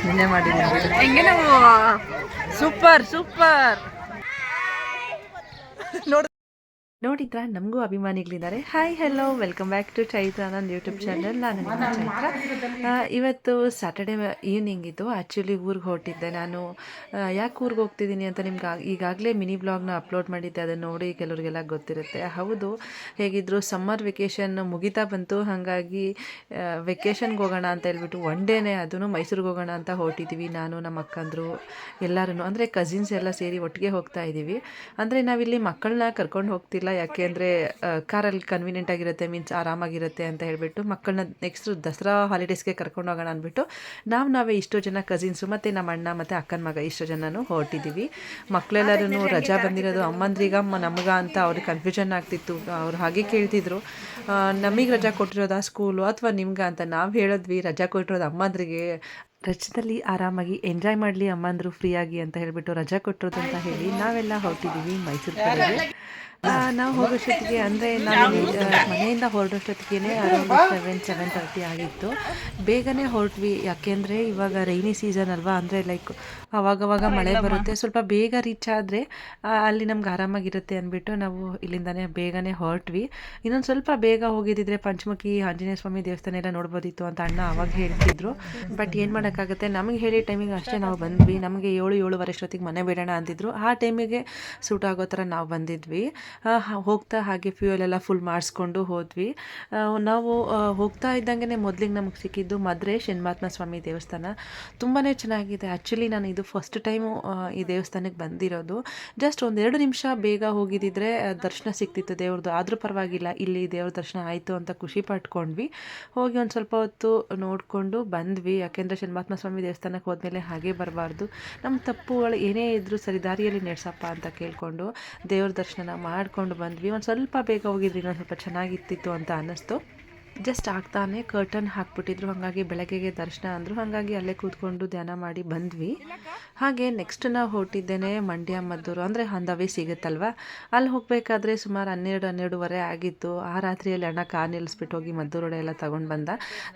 ನಿನ್ನೆ ಮಾಡಿದ್ದೀನಿ ಹೆಂಗೆ ನಾವು? ಸೂಪರ್ ಸೂಪರ್ ನೋಡಿ ನೋಡಿದ್ರಾ? ನಮಗೂ ಅಭಿಮಾನಿಗಳಿದ್ದಾರೆ. Hi hello welcome back to Chaitra ನನ್ನ ಯೂಟ್ಯೂಬ್ ಚಾನಲ್ ನಾನು ಚೈತ್ರ. ಇವತ್ತು ಸ್ಯಾಟರ್ಡೆ ಈವ್ನಿಂಗ್ ಇದ್ದು ಆ್ಯಕ್ಚುಲಿ ಊರಿಗೆ ಹೊರಟಿದ್ದೆ ನಾನು. ಯಾಕೆ ಊರಿಗೆ ಹೋಗ್ತಿದ್ದೀನಿ ಅಂತ ನಿಮ್ಗೆ ಈಗಾಗಲೇ ಮಿನಿ ಬ್ಲಾಗ್ನ ಅಪ್ಲೋಡ್ ಮಾಡಿದ್ದೆ. ಅದನ್ನು ನೋಡಿ ಕೆಲವರಿಗೆಲ್ಲ ಗೊತ್ತಿರುತ್ತೆ. ಹೌದು. ಹೇಗಿದ್ರು ಸಮ್ಮರ್ ವೆಕೇಷನ್ ಮುಗಿತಾ ಬಂತು. ಹಾಗಾಗಿ ವೆಕೇಷನ್ಗೆ ಹೋಗೋಣ ಅಂತ ಹೇಳ್ಬಿಟ್ಟು ಒನ್ ಡೇನೇ ಅದನ್ನು ಮೈಸೂರಿಗೆ ಹೋಗೋಣ ಅಂತ ಹೊರಟಿದ್ದೀವಿ ನಾನು ನಮ್ಮ ಅಕ್ಕಂದರು ಎಲ್ಲರೂ ಅಂದರೆ ಕಸಿನ್ಸ್ ಎಲ್ಲ ಸೇರಿ ಒಟ್ಟಿಗೆ ಹೋಗ್ತಾ ಇದ್ದೀವಿ ಅಂದರೆ ನಾವಿಲ್ಲಿ ಮಕ್ಕಳನ್ನ ಕರ್ಕೊಂಡು ಹೋಗ್ತಿಲ್ಲ. ಯಾಕೆ ಅಂದರೆ ಕಾರಲ್ಲಿ ಕನ್ವೀನಿಯೆಂಟ್ ಆಗಿರುತ್ತೆ ಮೀನ್ಸ್ ಆರಾಮಾಗಿರುತ್ತೆ ಅಂತ ಹೇಳಿಬಿಟ್ಟು ಮಕ್ಕಳನ್ನ ನೆಕ್ಸ್ಟ್ ದಸರಾ ಹಾಲಿಡೇಸ್ಗೆ ಕರ್ಕೊಂಡು ಹೋಗೋಣ ಅಂದ್ಬಿಟ್ಟು ನಾವು ನಾವೇ ಇಷ್ಟೋ ಜನ ಕಸಿನ್ಸು ಮತ್ತು ನಮ್ಮ ಅಣ್ಣ ಮತ್ತು ಅಕ್ಕನ ಮಗ ಇಷ್ಟೋ ಜನನೂ ಹೊರಟಿದ್ದೀವಿ ಮಕ್ಕಳೆಲ್ಲರೂ ರಜಾ ಬಂದಿರೋದು ಅಮ್ಮಂದ್ರಿಗ ನಮಗ ಅಂತ ಅವ್ರಿಗೆ ಕನ್ಫ್ಯೂಷನ್ ಆಗ್ತಿತ್ತು. ಅವ್ರು ಹಾಗೆ ಕೇಳ್ತಿದ್ರು. ನಮಗೆ ರಜಾ ಕೊಟ್ಟಿರೋದಾ ಸ್ಕೂಲು ಅಥವಾ ನಿಮ್ಗೆ ಅಂತ ನಾವು ಹೇಳಿದ್ವಿ ರಜಾ ಕೊಟ್ಟಿರೋದು ಅಮ್ಮಂದ್ರಿಗೆ. ರಜದಲ್ಲಿ ಆರಾಮಾಗಿ ಎಂಜಾಯ್ ಮಾಡಲಿ ಅಮ್ಮಂದ್ರು ಫ್ರೀಯಾಗಿ ಅಂತ ಹೇಳಿಬಿಟ್ಟು ರಜಾ ಕೊಟ್ಟಿರೋದು ಅಂತ ಹೇಳಿ ನಾವೆಲ್ಲ ಹೊರಟಿದ್ದೀವಿ ಮೈಸೂರು ಕಡೆಗೆ. ಆ, ನಾವು ಹೋಗೋಷ್ಟೊತ್ತಿಗೆ ಅಂದರೆ ನಾವು ಮನೆಯಿಂದ ಹೊರಡೋಷ್ಟೊತ್ತಿಗೆ ಅರೌಂಡ್ ಸೆವೆನ್ ಸೆವೆನ್ ತರ್ಟಿ ಆಗಿತ್ತು. ಬೇಗನೆ ಹೊರಟ್ವಿ. ಯಾಕೆಂದರೆ ಇವಾಗ ರೈನಿ ಸೀಸನ್ ಅಲ್ವಾ? ಅಂದರೆ ಲೈಕ್ ಅವಾಗವಾಗ ಮಳೆ ಬರುತ್ತೆ. ಸ್ವಲ್ಪ ಬೇಗ ರೀಚ್ ಆದರೆ ಅಲ್ಲಿ ನಮ್ಗೆ ಆರಾಮಾಗಿರುತ್ತೆ ಅಂದ್ಬಿಟ್ಟು ನಾವು ಇಲ್ಲಿಂದನೇ ಬೇಗನೆ ಹೊರಟ್ವಿ. ಇನ್ನೊಂದು ಸ್ವಲ್ಪ ಬೇಗ ಹೋಗಿದ್ದಿದ್ರೆ ಪಂಚಮುಖಿ ಆಂಜನೇಯ ಸ್ವಾಮಿ ದೇವಸ್ಥಾನ ಎಲ್ಲ ನೋಡ್ಬೋದಿತ್ತು ಅಂತ ಅಣ್ಣ ಅವಾಗ ಹೇಳ್ತಿದ್ರು. ಬಟ್ ಏನು ಮಾಡೋಕ್ಕಾಗುತ್ತೆ? ನಮಗೆ ಹೇಳಿ ಟೈಮಿಗೆ ಅಷ್ಟೇ ನಾವು ಬಂದ್ವಿ. ನಮಗೆ ಏಳು ಏಳುವರೆ ಅಷ್ಟೊತ್ತಿಗೆ ಮನೆ ಬಿಡೋಣ ಅಂತಿದ್ರು. ಆ ಟೈಮಿಗೆ ಸೂಟ್ ಆಗೋ ಥರ ನಾವು ಬಂದಿದ್ವಿ. ಹೋಗ್ತಾ ಹಾಗೆ ಫ್ಯೂಯಲ್ ಎಲ್ಲ ಫುಲ್ ಮಾಡಿಸ್ಕೊಂಡು ಹೋದ್ವಿ. ನಾವು ಹೋಗ್ತಾ ಇದ್ದಂಗೆ ಮೊದಲಿಗೆ ನಮಗೆ ಸಿಕ್ಕಿದ್ದು ಮದ್ರೆ ಶನ್ಮಾತ್ಮ ಸ್ವಾಮಿ ದೇವಸ್ಥಾನ. ತುಂಬಾ ಚೆನ್ನಾಗಿದೆ. ಆ್ಯಕ್ಚುಲಿ ನಾನು ಇದು ಫಸ್ಟ್ ಟೈಮು ಈ ದೇವಸ್ಥಾನಕ್ಕೆ ಬಂದಿರೋದು. ಜಸ್ಟ್ ಒಂದೆರಡು ನಿಮಿಷ ಬೇಗ ಹೋಗಿದ್ದಿದ್ರೆ ದರ್ಶನ ಸಿಕ್ತಿತ್ತು ದೇವ್ರದ್ದು ಆದರೂ ಪರವಾಗಿಲ್ಲ, ಇಲ್ಲಿ ದೇವ್ರ ದರ್ಶನ ಆಯಿತು ಅಂತ ಖುಷಿ ಪಟ್ಕೊಂಡ್ವಿ. ಹೋಗಿ ಒಂದು ಸ್ವಲ್ಪ ಹೊತ್ತು ನೋಡಿಕೊಂಡು ಬಂದ್ವಿ. ಯಾಕೆಂದರೆ ಶನ್ಮಾತ್ಮ ಸ್ವಾಮಿ ದೇವಸ್ಥಾನಕ್ಕೆ ಹೋದ್ಮೇಲೆ ಹಾಗೆ ಬರಬಾರ್ದು. ನಮ್ಮ ತಪ್ಪುಗಳು ಏನೇ ಇದ್ದರೂ ಸರಿ ದಾರಿಯಲ್ಲಿ ನಡೆಸಪ್ಪ ಅಂತ ಕೇಳಿಕೊಂಡು ದೇವ್ರ ದರ್ಶನ ಮಾಡ್ಕೊಂಡು ಬಂದ್ವಿ. ಒಂದು ಸ್ವಲ್ಪ ಬೇಗ ಹೋಗಿದ್ರಿ ಇನ್ನೊಂದು ಸ್ವಲ್ಪ ಚೆನ್ನಾಗಿರ್ತಿತ್ತು ಅಂತ ಅನ್ನಿಸ್ತು. ಜಸ್ಟ್ ಆಗ್ತಾನೆ ಕರ್ಟನ್ ಹಾಕ್ಬಿಟ್ಟಿದ್ರು. ಹಾಗಾಗಿ ಬೆಳಗ್ಗೆಗೆ ದರ್ಶನ ಅಂದರು. ಹಾಗಾಗಿ ಅಲ್ಲೇ ಕೂತ್ಕೊಂಡು ಧ್ಯಾನ ಮಾಡಿ ಬಂದ್ವಿ. ಹಾಗೆ ನೆಕ್ಸ್ಟ್ ನಾವು ಹೊರಟಿದ್ದೇನೆ ಮಂಡ್ಯ ಮದ್ದೂರು. ಅಂದರೆ ಹಂದವೇ ಸಿಗುತ್ತಲ್ವ? ಅಲ್ಲಿ ಹೋಗಬೇಕಾದ್ರೆ ಸುಮಾರು ಹನ್ನೆರಡು, ಹನ್ನೆರಡುವರೆ ಆಗಿತ್ತು. ಆ ರಾತ್ರಿಯಲ್ಲಿ ಅಣ್ಣ ಕಾರ್ ನಿಲ್ಲಿಸ್ಬಿಟ್ಟು ಹೋಗಿ ಮದ್ದೂರೊಡೆ ಎಲ್ಲ ತಗೊಂಡು ಬಂದ.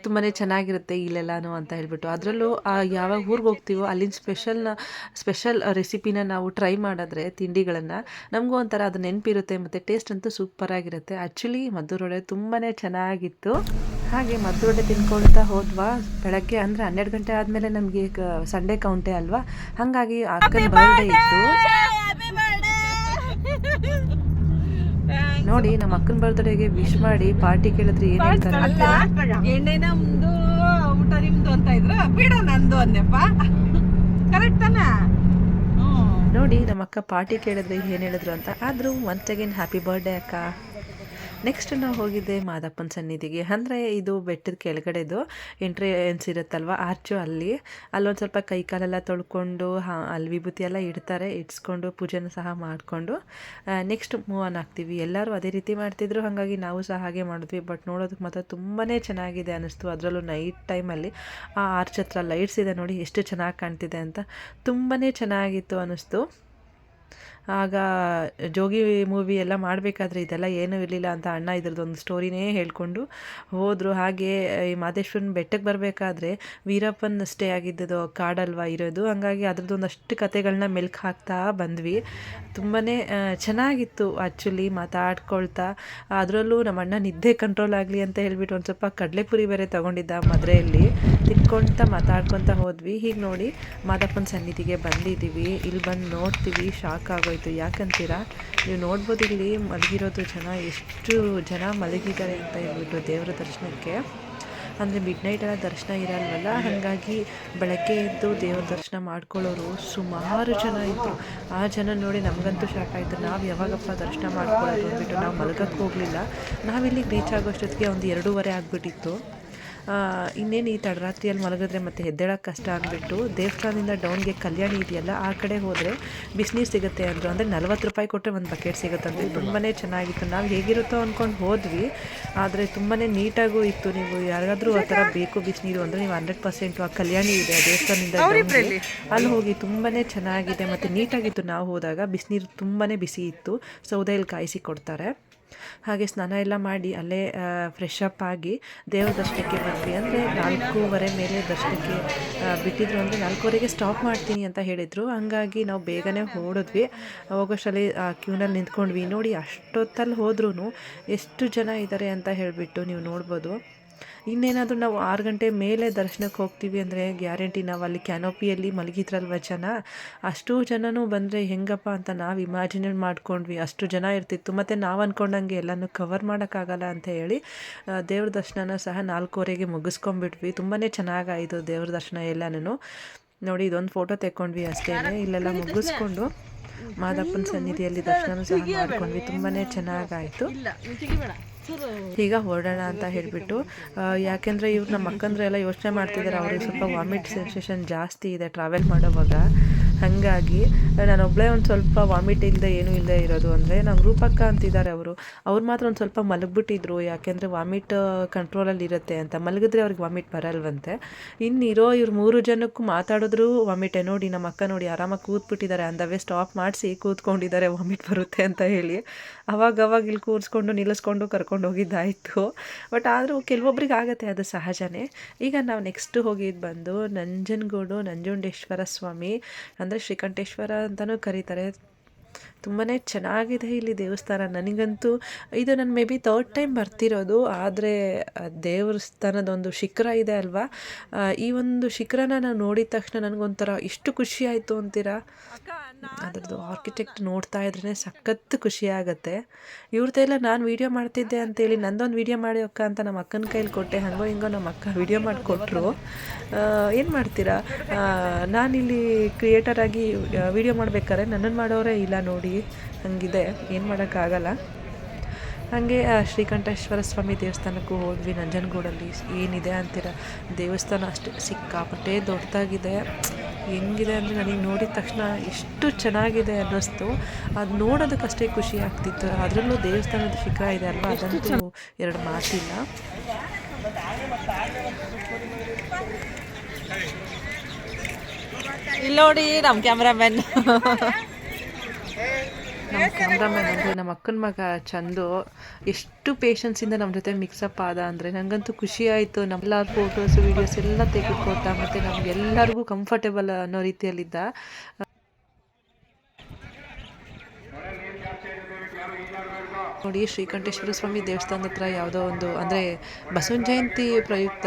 ತುಂಬಾ ಚೆನ್ನಾಗಿರುತ್ತೆ ಇಲ್ಲೆಲ್ಲಾನು ಅಂತ ಹೇಳ್ಬಿಟ್ಟು. ಅದರಲ್ಲೂ ಯಾವಾಗ ಊರಿಗೆ ಹೋಗ್ತೀವೋ, ಅಲ್ಲಿನ ಸ್ಪೆಷಲ್ನ ಸ್ಪೆಷಲ್ ರೆಸಿಪಿನ ನಾವು ಟ್ರೈ ಮಾಡಿದ್ರೆ, ತಿಂಡಿಗಳನ್ನು, ನಮಗೂ ಒಂಥರ ಅದು ನೆನಪಿರುತ್ತೆ, ಮತ್ತು ಟೇಸ್ಟ್ ಅಂತೂ ಸೂಪರಾಗಿರುತ್ತೆ ಆ್ಯಕ್ಚುಲಿ ಮದ್ದೂರೊಡೆ ತುಂಬಾ ಚೆನ್ನಾಗಿತ್ತು. ಹಾಗೆ ಮದ್ದೂರೊಡೆ ತಿನ್ಕೊಳ್ತಾ ಹೋದ್ವಾ? ಬೆಳಗ್ಗೆ ಅಂದರೆ ಹನ್ನೆರಡು ಗಂಟೆ ಆದಮೇಲೆ ನಮಗೆ ಸಂಡೇ ಕೌಂಟೆ ಅಲ್ವಾ? ಹಾಗಾಗಿ ಅಕ್ಕನ ಬರ್ಡೇ ಇತ್ತು. ನೋಡಿ ನಮ್ಮ ಅಕ್ಕನ ಬರ್ತ್ಡೇಗೆ ವಿಶ್ ಮಾಡಿ ಪಾರ್ಟಿ ಕೇಳಿದ್ರೆ ಏನು ಹೇಳ್ತಾರೆ? ಗೊತ್ತಾ? ಎಣ್ಣೆ ನಮ್ದು ಊಟ ನಿಮ್ದು ಅಂತ ಇದ್ರು. ಬಿಡ ನಂದು ಅನ್ನಪ್ಪ. ಕರೆಕ್ಟ್ ತಾನ? ನೋಡಿ ನಮ್ಮ ಅಕ್ಕ ಪಾರ್ಟಿ ಕೇಳಿದ್ರೆ ಏನು ಹೇಳಿದ್ರು ಅಂತ. ಆದರೂ ಒನ್ಸ್ ಅಗೇನ್ ಹ್ಯಾಪಿ ಬರ್ಡೇ ಅಕ್ಕ. ನೆಕ್ಸ್ಟ್ ನಾವು ಹೋಗಿದ್ದೆ ಮಾದಪ್ಪನ ಸನ್ನಿಧಿಗೆ. ಅಂದರೆ ಇದು ಬೆಟ್ಟದ ಕೆಳಗಡೆದು ಎಂಟ್ರೆನ್ಸ್ ಇರುತ್ತಲ್ವ ಆರ್ಚು ಅಲ್ಲಿ. ಅಲ್ಲೊಂದು ಸ್ವಲ್ಪ ಕೈ ಕಾಲೆಲ್ಲ ತೊಳ್ಕೊಂಡು ಅಲ್ಲಿ ವಿಭೂತಿ ಎಲ್ಲ ಇಡ್ತಾರೆ, ಇಡ್ಸ್ಕೊಂಡು ಪೂಜೆನ ಸಹ ಮಾಡಿಕೊಂಡು ನೆಕ್ಸ್ಟ್ ಮೂವ್ ಆನ್ ಆಗ್ತೀವಿ. ಎಲ್ಲರೂ ಅದೇ ರೀತಿ ಮಾಡ್ತಿದ್ರು, ಹಾಗಾಗಿ ನಾವು ಸಹ ಹಾಗೆ ಮಾಡಿದ್ವಿ. ಬಟ್ ನೋಡೋದಕ್ಕೆ ಮಾತ್ರ ತುಂಬಾ ಚೆನ್ನಾಗಿದೆ ಅನ್ನಿಸ್ತು ಅದರಲ್ಲೂ ನೈಟ್ ಟೈಮಲ್ಲಿ ಆ ಆರ್ಚ್ ಹತ್ರ ಲೈಟ್ಸ್ ಇದೆ ನೋಡಿ, ಎಷ್ಟು ಚೆನ್ನಾಗಿ ಕಾಣ್ತಿದೆ ಅಂತ. ತುಂಬಾ ಚೆನ್ನಾಗಿತ್ತು ಅನ್ನಿಸ್ತು ಆಗ ಜೋಗಿ ಮೂವಿ ಎಲ್ಲ ಮಾಡಬೇಕಾದ್ರೆ ಇದೆಲ್ಲ ಏನೂ ಇರಲಿಲ್ಲ ಅಂತ ಅಣ್ಣ ಇದ್ರದ್ದೊಂದು ಸ್ಟೋರಿನೇ ಹೇಳಿಕೊಂಡು ಹೋದರು. ಹಾಗೆ, ಈ ಮಾದೇಶ್ವರನ ಬೆಟ್ಟಕ್ಕೆ ಬರಬೇಕಾದ್ರೆ ವೀರಪ್ಪನ ಸ್ಟೇ ಆಗಿದ್ದದು ಕಾಡಲ್ವಾ ಇರೋದು. ಹಂಗಾಗಿ ಅದ್ರದ್ದು ಅಷ್ಟು ಕತೆಗಳನ್ನ ಮೆಲ್ಕು ಹಾಕ್ತಾ ಬಂದ್ವಿ. ತುಂಬಾ ಚೆನ್ನಾಗಿತ್ತು ಆ್ಯಕ್ಚುಲಿ ಮಾತಾಡ್ಕೊಳ್ತಾ. ಅದರಲ್ಲೂ ನಮ್ಮ ಅಣ್ಣ ನಿದ್ದೆ ಕಂಟ್ರೋಲ್ ಆಗಲಿ ಅಂತ ಹೇಳಿಬಿಟ್ಟು ಒಂದು ಸ್ವಲ್ಪ ಕಡಲೆಪುರಿ ಬೇರೆ ತೊಗೊಂಡಿದ್ದ ಮದುವೆಯಲ್ಲಿ ತಿನ್ಕೊಳ್ತಾ ಮಾತಾಡ್ಕೊತ ಹೋದ್ವಿ. ಹೀಗೆ ನೋಡಿ ಮಾದಪ್ಪನ ಸನ್ನಿಧಿಗೆ ಬಂದಿದ್ದೀವಿ. ಇಲ್ಲಿ ಬಂದು ನೋಡ್ತೀವಿ. ಶಾಕ್ ಆಗೋಯ್ತು. ಯಾಕಂತೀರಾ? ನೀವು ನೋಡ್ಬೋದು ಇಲ್ಲಿ ಮಲಗಿರೋದು ಜನ, ಎಷ್ಟು ಜನ ಮಲಗಿದ್ದಾರೆ ಅಂತ ಹೇಳ್ಬಿಟ್ಟು ದೇವರ ದರ್ಶನಕ್ಕೆ. ಅಂದರೆ ಮಿಡ್ ನೈಟ್ ಎಲ್ಲ ದರ್ಶನ ಇರಲ್ವಲ್ಲ? ಹಾಗಾಗಿ ಬೆಳಗ್ಗೆ ಎದ್ದು ದೇವ್ರ ದರ್ಶನ ಮಾಡ್ಕೊಳ್ಳೋರು ಸುಮಾರು ಜನ ಇದ್ದರು ಆ ಜನ ನೋಡಿ ನಮಗಂತೂ ಶಾಕ್ ಆಯಿತು. ನಾವು ಯಾವಾಗಪ್ಪ ದರ್ಶನ ಮಾಡ್ಕೊಳ್ಳೋದು ಅಂದ್ಬಿಟ್ಟು ನಾವು ಮಲಗಕ್ಕೆ ಹೋಗಲಿಲ್ಲ. ನಾವಿಲ್ಲಿಗೆ ರೀಚ್ ಆಗೋಷ್ಟೊತ್ತಿಗೆ ಒಂದು ಎರಡೂವರೆ ಆಗಿಬಿಟ್ಟಿತ್ತು. ಇನ್ನೇನು ಈ ತಡರಾತ್ರಿಯಲ್ಲಿ ಮಲಗಿದ್ರೆ ಮತ್ತೆ ಎದ್ದೇಳಕ್ಕೆ ಕಷ್ಟ ಅಂದ್ಬಿಟ್ಟು ದೇವಸ್ಥಾನದಿಂದ ಡೌನ್ಗೆ ಕಲ್ಯಾಣಿ ಇದೆಯಲ್ಲ ಆ ಕಡೆ ಹೋದರೆ ಬಿಸಿನೀರು ಸಿಗುತ್ತೆ ಅಂದರು. ಅಂದರೆ ನಲ್ವತ್ತು ರೂಪಾಯಿ ಕೊಟ್ಟರೆ ಒಂದು ಬಕೆಟ್ ಸಿಗುತ್ತಂತೆ ತುಂಬಾ ಚೆನ್ನಾಗಿತ್ತು. ನಾವು ಹೇಗಿರುತ್ತೋ ಅಂದ್ಕೊಂಡು ಹೋದ್ವಿ. ಆದರೆ ತುಂಬಾ ನೀಟಾಗೂ ಇತ್ತು. ನೀವು ಯಾರಿಗಾದ್ರೂ ಆ ಥರ ಬೇಕು ಬಿಸಿನೀರು ಅಂದರೆ ನೀವು ಹಂಡ್ರೆಡ್ ಪರ್ಸೆಂಟು ಆ ಕಲ್ಯಾಣಿ ಇದೆ ದೇವಸ್ಥಾನದಿಂದ ಅಲ್ಲಿ ಹೋಗಿ ತುಂಬಾ ಚೆನ್ನಾಗಿದೆ. ಮತ್ತು ನೀಟಾಗಿತ್ತು. ನಾವು ಹೋದಾಗ ಬಿಸಿನೀರು ತುಂಬಾ ಬಿಸಿ ಇತ್ತು. ಸೌದೆಯಲ್ಲಿ ಕಾಯಿಸಿ ಕೊಡ್ತಾರೆ. ಹಾಗೆ ಸ್ನಾನ ಎಲ್ಲ ಮಾಡಿ ಅಲ್ಲೇ ಫ್ರೆಶ್ ಅಪ್ ಆಗಿ ದೇವ್ರ ದರ್ಶನಕ್ಕೆ ಬಂದ್ವಿ. ಅಂದರೆ ನಾಲ್ಕೂವರೆ ಮೇಲೆ ದರ್ಶನಕ್ಕೆ ಬಿಟ್ಟಿದ್ರು ಅಂದರೆ ನಾಲ್ಕೂವರೆಗೆ ಸ್ಟಾಪ್ ಮಾಡ್ತೀನಿ ಅಂತ ಹೇಳಿದರು. ಹಂಗಾಗಿ ನಾವು ಬೇಗನೆ ಓಡಿದ್ವಿ ಹೋಗೋಷ್ಟರಲ್ಲಿ ಕ್ಯೂನಲ್ಲಿ ನಿಂತ್ಕೊಂಡ್ವಿ. ನೋಡಿ ಅಷ್ಟೊತ್ತಲ್ಲಿ ಹೋದ್ರೂ ಎಷ್ಟು ಜನ ಇದ್ದಾರೆ ಅಂತ ಹೇಳಿಬಿಟ್ಟು ನೀವು ನೋಡ್ಬೋದು. ಇನ್ನೇನಾದರೂ ನಾವು ಆರು ಗಂಟೆ ಮೇಲೆ ದರ್ಶನಕ್ಕೆ ಹೋಗ್ತೀವಿ ಅಂದರೆ ಗ್ಯಾರಂಟಿ ನಾವು ಅಲ್ಲಿ ಕ್ಯಾನೋಪಿಯಲ್ಲಿ ಮಲಗಿದ್ರಲ್ವ ಜನ? ಅಷ್ಟು ಜನನೂ ಬಂದರೆ ಹೆಂಗಪ್ಪ ಅಂತ ನಾವು ಇಮ್ಯಾಜಿನ್ ಮಾಡ್ಕೊಂಡ್ವಿ. ಅಷ್ಟು ಜನ ಇರ್ತಿತ್ತು. ಮತ್ತು ನಾವು ಅಂದ್ಕೊಂಡಂಗೆ ಎಲ್ಲನೂ ಕವರ್ ಮಾಡೋಕ್ಕಾಗಲ್ಲ ಅಂತ ಹೇಳಿ ದೇವ್ರ ದರ್ಶನನ ಸಹ ನಾಲ್ಕೂವರೆಗೆ ಮುಗಿಸ್ಕೊಂಡ್ಬಿಟ್ವಿ. ತುಂಬಾ ಚೆನ್ನಾಗಾಯಿತು ದೇವ್ರ ದರ್ಶನ ಎಲ್ಲನೂ ನೋಡಿ, ಇದೊಂದು ಫೋಟೋ ತೆಕ್ಕೊಂಡ್ವಿ ಅಷ್ಟೇ ಇಲ್ಲೆಲ್ಲ ಮುಗಿಸ್ಕೊಂಡು ಮಾದಪ್ಪನ ಸನ್ನಿಧಿಯಲ್ಲಿ ದರ್ಶನ ಸಹ ಮಾಡ್ಕೊಂಡ್ವಿ. ತುಂಬಾ ಚೆನ್ನಾಗಾಯಿತು. ಈಗ ಹೊರಡೋಣ ಅಂತ ಹೇಳಿಬಿಟ್ಟು ಯಾಕೆಂದರೆ ಇವ್ರು ನಮ್ಮ ಅಕ್ಕಂದ್ರೆ ಎಲ್ಲ ಯೋಚನೆ ಮಾಡ್ತಿದ್ದಾರೆ ಅವ್ರಿಗೆ ಸ್ವಲ್ಪ ವಾಮಿಟ್ ಸೆನ್ಸೇಷನ್ ಜಾಸ್ತಿ ಇದೆ ಟ್ರಾವೆಲ್ ಮಾಡೋವಾಗ. ಹಾಗಾಗಿ ನಾನು ಒಬ್ಬಳೇ ಒಂದು ಸ್ವಲ್ಪ ವಾಮಿಟ್ ಇಲ್ಲದೆ ಏನೂ ಇಲ್ಲದೆ ಇರೋದು ಅಂದರೆ ನಮ್ಮ ರೂಪಕ್ಕ ಅಂತಿದ್ದಾರೆ ಅವರು. ಅವ್ರು ಮಾತ್ರ ಒಂದು ಸ್ವಲ್ಪ ಮಲಗಿಬಿಟ್ಟಿದ್ರು, ಯಾಕೆಂದರೆ ವಾಮಿಟ್ ಕಂಟ್ರೋಲಲ್ಲಿ ಇರುತ್ತೆ ಅಂತ. ಮಲಗಿದ್ರೆ ಅವ್ರಿಗೆ ವಾಮಿಟ್ ಬರಲ್ವಂತೆ. ಇನ್ನಿರೋ ಇವ್ರು ಮೂರು ಜನಕ್ಕೂ ಮಾತಾಡಿದ್ರು ವಾಮಿಟೆ ನೋಡಿ, ನಮ್ಮ ಅಕ್ಕ ನೋಡಿ ಆರಾಮಾಗಿ ಕೂತ್ಬಿಟ್ಟಿದ್ದಾರೆ ಅಂದವೇ ಸ್ಟಾಪ್ ಮಾಡಿಸಿ ಕೂತ್ಕೊಂಡಿದ್ದಾರೆ ವಾಮಿಟ್ ಬರುತ್ತೆ ಅಂತ ಹೇಳಿ. ಅವಾಗ ಅವಾಗ ಇಲ್ಲಿ ಕೂರಿಸ್ಕೊಂಡು, ನಿಲ್ಲಿಸ್ಕೊಂಡು, ಕರ್ಕೊಂಡು ಹೋಗಿದ್ದಾಯಿತು. ಬಟ್ ಆದರೂ ಕೆಲವೊಬ್ರಿಗೆ ಆಗುತ್ತೆ ಅದು ಸಹಜನೇ. ಈಗ ನಾವು ನೆಕ್ಸ್ಟ್ ಹೋಗಿದ್ದು ಬಂದು ನಂಜನಗೂಡು, ನಂಜುಂಡೇಶ್ವರ ಸ್ವಾಮಿ, ಅಂದರೆ ಶ್ರೀಕಂಠೇಶ್ವರ ಅಂತಲೂ ಕರೀತಾರೆ. ತುಂಬಾ ಚೆನ್ನಾಗಿದೆ ಇಲ್ಲಿ ದೇವಸ್ಥಾನ. ನನಗಂತೂ ಇದು ನಾನು ಮೇ ಬಿ ತರ್ಡ್ ಟೈಮ್ ಬರ್ತಿರೋದು, ಆದರೆ ದೇವಸ್ಥಾನದ ಒಂದು ಶಿಖರ ಇದೆ ಅಲ್ವಾ? ಈ ಒಂದು ಶಿಖರನ ನಾನು ನೋಡಿದ ತಕ್ಷಣ ನನಗೊಂಥರ ಇಷ್ಟು ಖುಷಿ ಆಯಿತು ಅಂತೀರಾ? ಅದರದ್ದು ಆರ್ಕಿಟೆಕ್ಟ್ ನೋಡ್ತಾ ಇದ್ರೇ ಸಖತ್ತು ಖುಷಿ ಆಗುತ್ತೆ. ಇವ್ರದ್ದೆಲ್ಲ ನಾನು ವೀಡಿಯೋ ಮಾಡ್ತಿದ್ದೆ ಅಂತೇಳಿ ನಂದೊಂದು ವೀಡಿಯೋ ಮಾಡಿ ಅಕ್ಕ ಅಂತ ನಮ್ಮ ಅಕ್ಕನ ಕೈಲಿ ಕೊಟ್ಟೆ, ಹಂಗೋ ಹಿಂಗೋ ನಮ್ಮ ಅಕ್ಕ ವೀಡಿಯೋ ಮಾಡಿಕೊಟ್ರು. ಏನು ಮಾಡ್ತೀರಾ? ನಾನಿಲ್ಲಿ ಕ್ರಿಯೇಟರ್ ಆಗಿ ವೀಡಿಯೋ ಮಾಡ್ಬೇಕಾದ್ರೆ ನನ್ನನ್ನು ಮಾಡೋರೇ ಇಲ್ಲ ನೋಡಿ. ಹಂಗಿದೆ. ಏನು ಮಾಡೋಕ್ಕಾಗಲ್ಲ. ಹಾಗೆ ಶ್ರೀಕಂಠೇಶ್ವರ ಸ್ವಾಮಿ ದೇವಸ್ಥಾನಕ್ಕೂ ಹೋದ್ವಿ. ನಂಜನಗೂಡಲ್ಲಿ ಏನಿದೆ ಅಂತೀರ? ದೇವಸ್ಥಾನ ಅಷ್ಟು. ಸಿಕ್ಕಾಪಟ್ಟೆ ದೊಡ್ಡದಾಗಿದೆ. ಹೆಂಗಿದೆ ಅಂದರೆ ನನಗೆ ನೋಡಿದ ತಕ್ಷಣ ಎಷ್ಟು ಚೆನ್ನಾಗಿದೆ ಅನ್ನಿಸ್ತು. ಅದು ನೋಡೋದಕ್ಕಷ್ಟೇ ಖುಷಿ ಆಗ್ತಿತ್ತು. ಅದರಲ್ಲೂ ದೇವಸ್ಥಾನದ ಶಿಖರ ಇದೆ ಅಲ್ವಾ? ಅದಂತೂ ಎರಡು ಮಾತಿಲ್ಲ. ಇಲ್ಲಿ ನೋಡಿ ನಮ್ಮ ಕ್ಯಾಮ್ರಾಮನ್. ನಮ್ಮ ಕ್ಯಾಮ್ರಾಮನ್ ಅಂದರೆ ನಮ್ಮ ಅಕ್ಕನ ಮಗ ಚಂದು ಎಷ್ಟು ಪೇಷನ್ಸಿಂದ ನಮ್ಮ ಜೊತೆ ಮಿಕ್ಸಪ್ ಆದ ಅಂದರೆ ನನಗಂತೂ ಖುಷಿ ಆಯಿತು. ನಮ್ಮೆಲ್ಲ ಫೋಟೋಸ್ ವೀಡಿಯೋಸ್ ಎಲ್ಲ ತೆಗೆದುಕೊಟ್ಟ ಮತ್ತು ನಮಗೆಲ್ಲರಿಗೂ ಕಂಫರ್ಟೇಬಲ್ ಅನ್ನೋ ರೀತಿಯಲ್ಲಿದ್ದ. ನೋಡಿ ಶ್ರೀಕಂಠೇಶ್ವರ ಸ್ವಾಮಿ ದೇವಸ್ಥಾನದ ಹತ್ರ ಯಾವುದೋ ಒಂದು, ಅಂದರೆ ಬಸವನ ಜಯಂತಿ ಪ್ರಯುಕ್ತ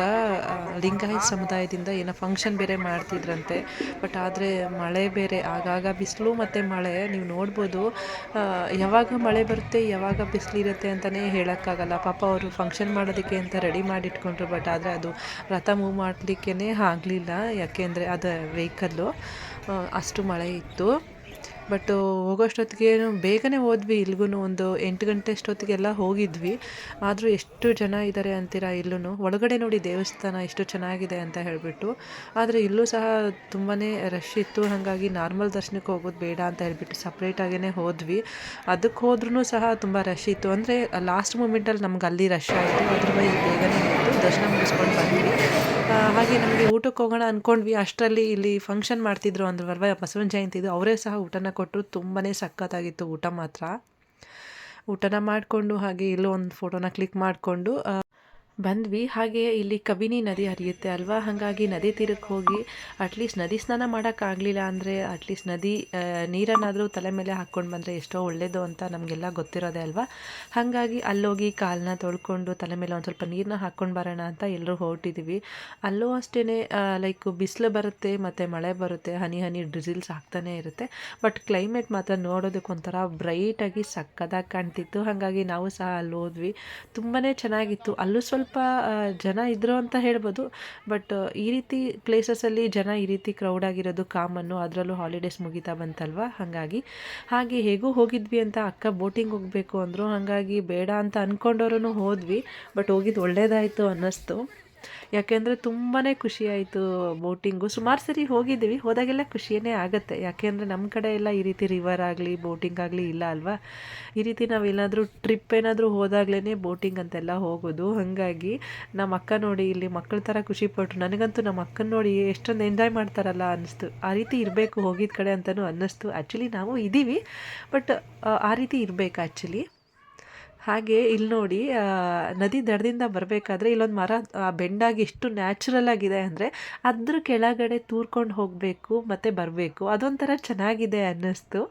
ಲಿಂಗಾಯತ್ ಲಿಂಗಾಯತ ಸಮುದಾಯದಿಂದ ಏನೋ ಫಂಕ್ಷನ್ ಬೇರೆ ಮಾಡ್ತಿದ್ರಂತೆ. ಬಟ್ ಆದರೆ ಮಳೆ ಬೇರೆ, ಆಗಾಗ ಬಿಸಿಲು ಮತ್ತು ಮಳೆ, ನೀವು ನೋಡ್ಬೋದು ಯಾವಾಗ ಮಳೆ ಬರುತ್ತೆ, ಯಾವಾಗ ಬಿಸಿಲಿರುತ್ತೆ ಅಂತಲೇ ಹೇಳೋಕ್ಕಾಗಲ್ಲ. ಪಾಪ ಅವರು ಫಂಕ್ಷನ್ ಮಾಡೋದಕ್ಕೆ ಅಂತ ರೆಡಿ ಮಾಡಿಟ್ಕೊಂಡ್ರು ಬಟ್ ಆದರೆ ಅದು ರಥ ಮೂವ್ ಮಾಡಲಿಕ್ಕೇ ಆಗಲಿಲ್ಲ. ಯಾಕೆಂದರೆ ಅದು ವೆಹಿಕಲ್ಲು ಅಷ್ಟು ಮಳೆ ಇತ್ತು. ಬಟ್ ಹೋಗೋಷ್ಟೊತ್ತಿಗೆ ಬೇಗನೆ ಹೋದ್ವಿ ಇಲ್ಗೂ ಒಂದು ಎಂಟು ಗಂಟೆ ಅಷ್ಟೊತ್ತಿಗೆಲ್ಲ ಹೋಗಿದ್ವಿ. ಆದರೂ ಎಷ್ಟು ಜನ ಇದ್ದಾರೆ ಅಂತೀರಾ ಇಲ್ಲೂ ಒಳಗಡೆ ನೋಡಿ ದೇವಸ್ಥಾನ ಎಷ್ಟು ಚೆನ್ನಾಗಿದೆ ಅಂತ ಹೇಳಿಬಿಟ್ಟು. ಆದರೆ ಇಲ್ಲೂ ಸಹ ತುಂಬಾ ರಶ್ ಇತ್ತು. ಹಾಗಾಗಿ ನಾರ್ಮಲ್ ದರ್ಶನಕ್ಕೆ ಹೋಗೋದು ಬೇಡ ಅಂತ ಹೇಳ್ಬಿಟ್ಟು ಸಪ್ರೇಟಾಗೇ ಹೋದ್ವಿ. ಅದಕ್ಕೆ ಹೋದ್ರೂ ಸಹ ತುಂಬ ರಶ್ ಇತ್ತು. ಅಂದರೆ ಲಾಸ್ಟ್ ಮೂಮೆಂಟಲ್ಲಿ ನಮ್ಗೆ ಅಲ್ಲಿ ರಶ್ ಆಯಿತು. ಅದ್ರ ಬೇಗನೆ ಹೋಯಿತು ದರ್ಶನ ಮುಗಿಸ್ಕೊಂಡು ಬಂದ್ವಿ. ಆ, ಹಾಗೆ ನಮಗೆ ಊಟಕ್ಕೆ ಹೋಗೋಣ ಅಂದ್ಕೊಂಡ್ವಿ ಅಷ್ಟರಲ್ಲಿ ಇಲ್ಲಿ ಫಂಕ್ಷನ್ ಮಾಡ್ತಿದ್ರು ಅಂದ್ರೆ ಬಸವನ ಜಯಂತಿದು ಅವರೇ ಸಹ ಊಟನ ಕೊಟ್ಟರು. ತುಂಬಾ ಸಖತ್ತಾಗಿತ್ತು ಊಟ ಮಾತ್ರ. ಊಟನ ಮಾಡಿಕೊಂಡು ಹಾಗೆ ಇಲ್ಲೂ ಒಂದು ಫೋಟೋನ ಕ್ಲಿಕ್ ಮಾಡಿಕೊಂಡು ಬಂದ್ವಿ. ಹಾಗೆ ಇಲ್ಲಿ ಕಬಿನಿ ನದಿ ಹರಿಯುತ್ತೆ ಅಲ್ವಾ? ಹಾಗಾಗಿ ನದಿ ತೀರಕ್ಕೆ ಹೋಗಿ ಅಟ್ಲೀಸ್ಟ್ ನದಿ ಸ್ನಾನ ಮಾಡೋಕ್ಕಾಗಲಿಲ್ಲ ಅಂದರೆ ಅಟ್ಲೀಸ್ಟ್ ನದಿ ನೀರನ್ನಾದರೂ ತಲೆ ಮೇಲೆ ಹಾಕ್ಕೊಂಡು ಬಂದರೆ ಎಷ್ಟೋ ಒಳ್ಳೆಯದು ಅಂತ ನಮಗೆಲ್ಲ ಗೊತ್ತಿರೋದೇ ಅಲ್ವಾ? ಹಾಗಾಗಿ ಅಲ್ಲೋಗಿ ಕಾಲನ್ನ ತೊಳ್ಕೊಂಡು ತಲೆ ಮೇಲೆ ಒಂದು ಸ್ವಲ್ಪ ನೀರನ್ನ ಹಾಕ್ಕೊಂಡು ಬರೋಣ ಅಂತ ಎಲ್ಲರೂ ಹೊರಟಿದ್ದೀವಿ ಅಲ್ಲೂ ಅಷ್ಟೇ ಲೈಕ್ ಬಿಸಿಲು ಬರುತ್ತೆ, ಮತ್ತು ಮಳೆ ಬರುತ್ತೆ, ಹನಿ ಹನಿ ಡ್ರಿಸಿಲ್ಸ್ ಆಗ್ತಾನೆ ಇರುತ್ತೆ. ಬಟ್ ಕ್ಲೈಮೇಟ್ ಮಾತ್ರ ನೋಡೋದಕ್ಕೆ ಒಂಥರ ಬ್ರೈಟಾಗಿ ಸಕ್ಕದಾಗಿ ಕಾಣ್ತಿತ್ತು. ಹಾಗಾಗಿ ನಾವು ಸಹ ಅಲ್ಲಿ ಹೋದ್ವಿ ತುಂಬಾ ಚೆನ್ನಾಗಿತ್ತು. ಅಲ್ಲೂ ಸ್ವಲ್ಪ ಆ, ಜನ ಇದ್ದರು ಅಂತ ಹೇಳ್ಬೋದು. ಬಟ್ ಈ ರೀತಿ ಪ್ಲೇಸಸಲ್ಲಿ ಜನ ಈ ರೀತಿ ಕ್ರೌಡ್ ಆಗಿರೋದು ಕಾಮನ್ನು ಅದರಲ್ಲೂ ಹಾಲಿಡೇಸ್ ಮುಗಿತಾ ಬಂತಲ್ವ? ಹಾಗಾಗಿ ಹಾಗೆ ಹೇಗೂ ಹೋಗಿದ್ವಿ ಅಂತ ಅಕ್ಕ ಬೋಟಿಂಗ್ ಹೋಗಬೇಕು ಅಂದರು. ಹಾಗಾಗಿ ಬೇಡ ಅಂತ ಅಂದ್ಕೊಂಡವ್ರೂ ಹೋದ್ವಿ. ಬಟ್ ಹೋಗಿದ್ದು ಒಳ್ಳೇದಾಯಿತು ಅನ್ನಿಸ್ತು. ಯಾಕೆಂದರೆ ತುಂಬಾ ಖುಷಿಯಾಯಿತು ಬೋಟಿಂಗು. ಸುಮಾರು ಸರಿ ಹೋಗಿದ್ದೀವಿ, ಹೋದಾಗೆಲ್ಲ ಖುಷಿಯೇ ಆಗುತ್ತೆ. ಯಾಕೆಂದರೆ ನಮ್ಮ ಕಡೆ ಎಲ್ಲ ಈ ರೀತಿ ರಿವರ್ ಆಗಲಿ, ಬೋಟಿಂಗ್ ಆಗಲಿ ಇಲ್ಲ ಅಲ್ವಾ? ಈ ರೀತಿ ನಾವೇನಾದರೂ ಟ್ರಿಪ್ ಏನಾದರೂ ಹೋದಾಗಲೇ ಬೋಟಿಂಗ್ ಅಂತೆಲ್ಲ ಹೋಗೋದು. ಹಾಗಾಗಿ ನಮ್ಮ ಅಕ್ಕ ನೋಡಿ ಇಲ್ಲಿ ಮಕ್ಕಳ ಥರ ಖುಷಿಪಟ್ಟರು ನನಗಂತೂ ನಮ್ಮ ಅಕ್ಕನ ನೋಡಿ ಎಷ್ಟೊಂದು ಎಂಜಾಯ್ ಮಾಡ್ತಾರಲ್ಲ ಅನ್ನಿಸ್ತು. ಆ ರೀತಿ ಇರಬೇಕು ಹೋಗಿದ್ದ ಕಡೆ ಅಂತಲೂ ಅನ್ನಿಸ್ತು. ಆ್ಯಕ್ಚುಲಿ ನಾವು ಇದ್ದೀವಿ ಬಟ್ ಆ ರೀತಿ ಇರಬೇಕು ಆ್ಯಕ್ಚುಲಿ ಹಾಗೆ ಇಲ್ಲಿ ನೋಡಿ ನದಿ ದಡದಿಂದ ಬರಬೇಕಾದ್ರೆ ಇಲ್ಲೊಂದು ಮರ ಬೆಂಡಾಗಿ ಎಷ್ಟು ನ್ಯಾಚುರಲ್ ಆಗಿದೆ ಅಂದರೆ ಅದ್ರ ಕೆಳಗಡೆ ತೂರ್ಕೊಂಡು ಹೋಗಬೇಕು ಮತ್ತು ಬರಬೇಕು. ಅದೊಂಥರ ಚೆನ್ನಾಗಿದೆ ಅನ್ನಿಸ್ತು.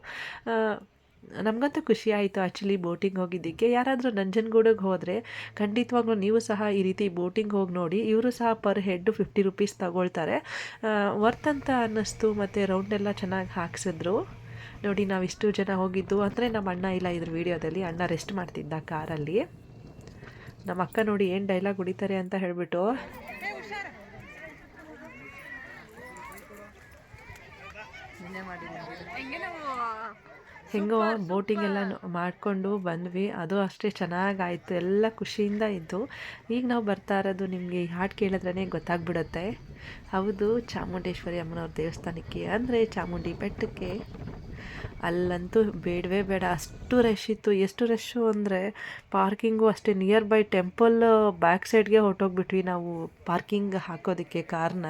ನಮಗಂತೂ ಖುಷಿ ಆಯಿತು ಆ್ಯಕ್ಚುಲಿ ಬೋಟಿಂಗ್ ಹೋಗಿದ್ದಕ್ಕೆ. ಯಾರಾದರೂ ನಂಜನಗೂಡಿಗೆ ಹೋದರೆ ಖಂಡಿತವಾಗ್ಲೂ ನೀವು ಸಹ ಈ ರೀತಿ ಬೋಟಿಂಗ್ ಹೋಗಿ ನೋಡಿ. ಇವರು ಸಹ ಪರ್ ಹೆಡ್ಡು ಫಿಫ್ಟಿ ರುಪೀಸ್ ತಗೊಳ್ತಾರೆ. ವರ್ತ್ ಅಂತ ಅನ್ನಿಸ್ತು ಮತ್ತು ರೌಂಡೆಲ್ಲ ಚೆನ್ನಾಗಿ ಹಾಕ್ಸಿದ್ರು. ನೋಡಿ ನಾವು ಇಷ್ಟು ಜನ ಹೋಗಿದ್ದು ಅಂದರೆ ನಮ್ಮ ಅಣ್ಣ ಇಲ್ಲ ಇದ್ರ ವಿಡಿಯೋದಲ್ಲಿ. ಅಣ್ಣ ರೆಸ್ಟ್ ಮಾಡ್ತಿದ್ದ ಕಾರಲ್ಲಿ. ನಮ್ಮ ಅಕ್ಕ ನೋಡಿ ಏನು ಡೈಲಾಗ್ ಹೊಡಿತಾರೆ ಅಂತ ಹೇಳಿಬಿಟ್ಟು. ಹೆಂಗೆ ಬೋಟಿಂಗ್ ಎಲ್ಲ ಮಾಡಿಕೊಂಡು ಬಂದ್ವಿ. ಅದು ಅಷ್ಟೇ ಚೆನ್ನಾಗಾಯಿತು. ಎಲ್ಲ ಖುಷಿಯಿಂದ ಇದ್ದು. ಈಗ ನಾವು ಬರ್ತಾ ಇರೋದು ನಿಮಗೆ ಈ ಹಾಡು ಕೇಳಿದ್ರೇ ಗೊತ್ತಾಗ್ಬಿಡುತ್ತೆ. ಹೌದು ಚಾಮುಂಡೇಶ್ವರಿ ಅಮ್ಮನವ್ರ ದೇವಸ್ಥಾನಕ್ಕೆ. ಅಂದರೆ ಚಾಮುಂಡಿ ಬೆಟ್ಟಕ್ಕೆ. ಅಲ್ಲಂತೂ ಬೇಡವೇ ಬೇಡ. ಅಷ್ಟು ರಶ್ ಇತ್ತು. ಎಷ್ಟು ರಶ್ಶು ಅಂದರೆ ಪಾರ್ಕಿಂಗು ಅಷ್ಟೇ ನಿಯರ್ ಬೈ ಟೆಂಪಲ್ ಬ್ಯಾಕ್ ಸೈಡ್ಗೆ ಹೊರಟೋಗ್ಬಿಟ್ವಿ ನಾವು ಪಾರ್ಕಿಂಗ್ ಹಾಕೋದಕ್ಕೆ ಕಾರ್ನ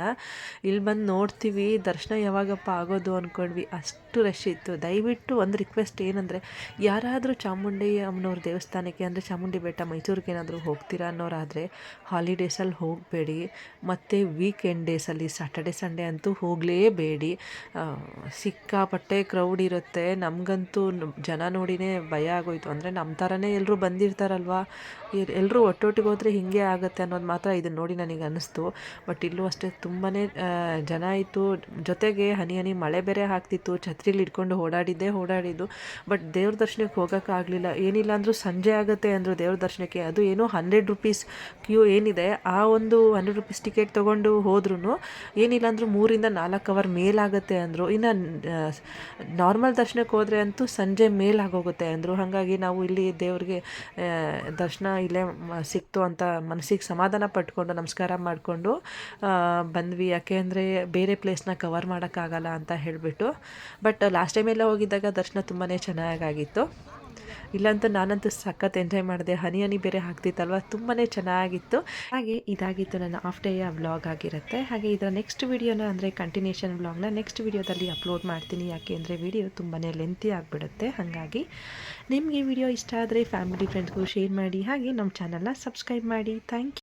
ಇಲ್ಲಿ ಬಂದು ನೋಡ್ತೀವಿ, ದರ್ಶನ ಯಾವಾಗಪ್ಪ ಆಗೋದು ಅಂದ್ಕೊಂಡ್ವಿ ಅಷ್ಟು ರಶ್ ಇತ್ತು. ದಯವಿಟ್ಟು ಒಂದು ರಿಕ್ವೆಸ್ಟ್ ಏನಂದರೆ, ಯಾರಾದರೂ ಚಾಮುಂಡಿ ಅಮ್ಮನವ್ರ ದೇವಸ್ಥಾನಕ್ಕೆ ಅಂದರೆ ಚಾಮುಂಡಿ ಬೆಟ್ಟ ಮೈಸೂರಿಗೆ ಏನಾದರೂ ಹೋಗ್ತೀರಾ ಅನ್ನೋರಾದರೆ ಹಾಲಿಡೇಸಲ್ಲಿ ಹೋಗಬೇಡಿ. ಮತ್ತು ವೀಕೆಂಡ್ ಡೇಸಲ್ಲಿ ಸಾಟರ್ಡೆ ಸಂಡೇ ಅಂತೂ ಹೋಗಲೇಬೇಡಿ. ಸಿಕ್ಕಾಪಟ್ಟೆ ಕ್ರೌಡ್ ಇರುತ್ತೆ. ನಮಗಂತೂ ಜನ ನೋಡಿನೇ ಭಯ ಆಗೋಯ್ತು. ಅಂದರೆ ನಮ್ಮ ಥರನೇ ಎಲ್ಲರೂ ಬಂದಿರ್ತಾರಲ್ವಾ? ಎಲ್ಲರೂ ಒಟ್ಟೊಟ್ಟಿಗೆ ಹೋದರೆ ಹೀಗೆ ಆಗುತ್ತೆ ಅನ್ನೋದು ಮಾತ್ರ ಇದನ್ನು ನೋಡಿ ನನಗೆ ಅನ್ನಿಸ್ತು ಬಟ್ ಇಲ್ಲೂ ಅಷ್ಟೇ ತುಂಬಾ ಜನ ಇತ್ತು ಜೊತೆಗೆ ಹನಿ ಹನಿ ಮಳೆ ಬೇರೆ ಆಗ್ತಿತ್ತು. ಛತ್ರಿಲಿ ಇಟ್ಕೊಂಡು ಓಡಾಡಿದ್ದೇ ಓಡಾಡಿದ್ದು. ಬಟ್ ದೇವ್ರ ದರ್ಶನಕ್ಕೆ ಹೋಗೋಕ್ಕಾಗಲಿಲ್ಲ ಏನಿಲ್ಲ ಅಂದರೂ ಸಂಜೆ ಆಗುತ್ತೆ ಅಂದರು ದೇವ್ರ ದರ್ಶನಕ್ಕೆ. ಅದು ಏನೋ ಹಂಡ್ರೆಡ್ ರುಪೀಸ್ ಕ್ಯೂ ಏನಿದೆ, ಆ ಒಂದು ಹಂಡ್ರೆಡ್ ರುಪೀಸ್ ಟಿಕೆಟ್ ತೊಗೊಂಡು ಹೋದ್ರೂ ಏನಿಲ್ಲ ಅಂದರೂ ಮೂರಿಂದ ನಾಲ್ಕು ಅವರ್ ಮೇಲಾಗುತ್ತೆ ಅಂದರು. ಇನ್ನು ನಾರ್ಮಲ್ ದರ್ಶನಕ್ಕೆ ಹೋದರೆ ಅಂತೂ ಸಂಜೆ ಮೇಲಾಗೋಗುತ್ತೆ ಅಂದರು. ಹಾಗಾಗಿ ನಾವು ಇಲ್ಲಿ ದೇವ್ರಿಗೆ ದರ್ಶನ ಇಲ್ಲೇ ಸಿಕ್ತು ಅಂತ ಮನಸ್ಸಿಗೆ ಸಮಾಧಾನ ಪಟ್ಕೊಂಡು, ನಮಸ್ಕಾರ ಮಾಡಿಕೊಂಡು ಬಂದ್ವಿ. ಯಾಕೆ ಅಂದರೆ ಬೇರೆ ಪ್ಲೇಸ್ನ ಕವರ್ ಮಾಡೋಕ್ಕಾಗಲ್ಲ ಅಂತ ಹೇಳಿಬಿಟ್ಟು. ಬಟ್ ಲಾಸ್ಟ್ ಟೈಮ್ ಹೋಗಿದ್ದಾಗ ದರ್ಶನ ತುಂಬಾ ಚೆನ್ನಾಗಾಗಿತ್ತು. ಇಲ್ಲಂತೂ ನಾನಂತೂ ಸಖತ್ ಎಂಜಾಯ್ ಮಾಡಿದೆ. ಹನಿ ಹನಿ ಬೇರೆ ಹಾಕ್ತಿತ್ತಲ್ವ ತುಂಬಾ ಚೆನ್ನಾಗಿತ್ತು. ಹಾಗೆ ಇದಾಗಿತ್ತು ನನ್ನ ಆಫ್ ಡೇಯ ವ್ಲಾಗ್ ಆಗಿರುತ್ತೆ. ಹಾಗೆ ಇದರ ನೆಕ್ಸ್ಟ್ ವಿಡಿಯೋನ ಅಂದರೆ ಕಂಟಿನ್ಯೂಷನ್ ವ್ಲಾಗ್ನ ನೆಕ್ಸ್ಟ್ ವಿಡಿಯೋದಲ್ಲಿ ಅಪ್ಲೋಡ್ ಮಾಡ್ತೀನಿ. ಯಾಕೆ ಅಂದರೆ ವಿಡಿಯೋ ತುಂಬಾ ಲೆಂತಿ ಆಗಿಬಿಡುತ್ತೆ. ಹಾಗಾಗಿ ನಿಮಗೆ ವಿಡಿಯೋ ಇಷ್ಟ ಆದರೆ ಫ್ಯಾಮಿಲಿ ಫ್ರೆಂಡ್ಸ್ಗೂ ಶೇರ್ ಮಾಡಿ. ಹಾಗೆ ನಮ್ಮ ಚಾನಲ್ನ ಸಬ್ಸ್ಕ್ರೈಬ್ ಮಾಡಿ. Thank you